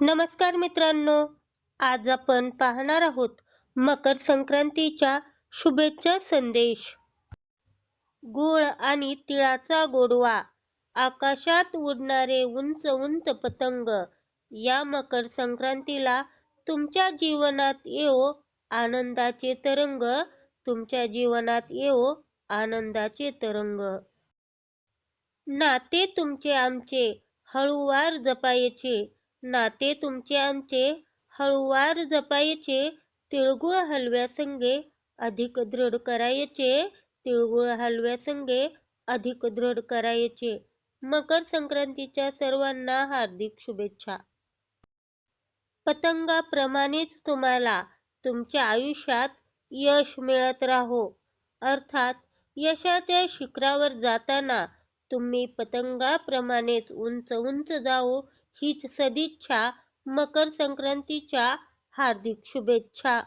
नमस्कार मित्रांनो आज आपण पाहणार आहोत मकर संक्रांतीच्या शुभेच्छा संदेश. गुळ आणि तिळाचा गोडवा आकाशात उडणारे उंच उंच पतंग या मकर संक्रांतीला तुमच्या जीवनात येवो आनंदाचे तरंग तुमच्या जीवनात येवो आनंदाचे तरंग. नाते तुमचे आमचे हळूवार जपायचे नाते तुमचे आमचे हळूवार जपायचे तिळगुळ हलव्यासंगे अधिक दृढ करायचे तिळगुळ हलव्यासंगे अधिक दृढ करायचे. मकर संक्रांतीच्या सर्वांना हार्दिक शुभेच्छा. पतंगाप्रमाणेच तुम्हाला तुमच्या आयुष्यात यश मिळत राहो. अर्थात यशाच्या शिखरावर जाताना तुम्ही पतंगाप्रमाणेच उंच उंच जावो हीच सदिच्छा मकर संक्रांतीच्या हार्दिक शुभेच्छा.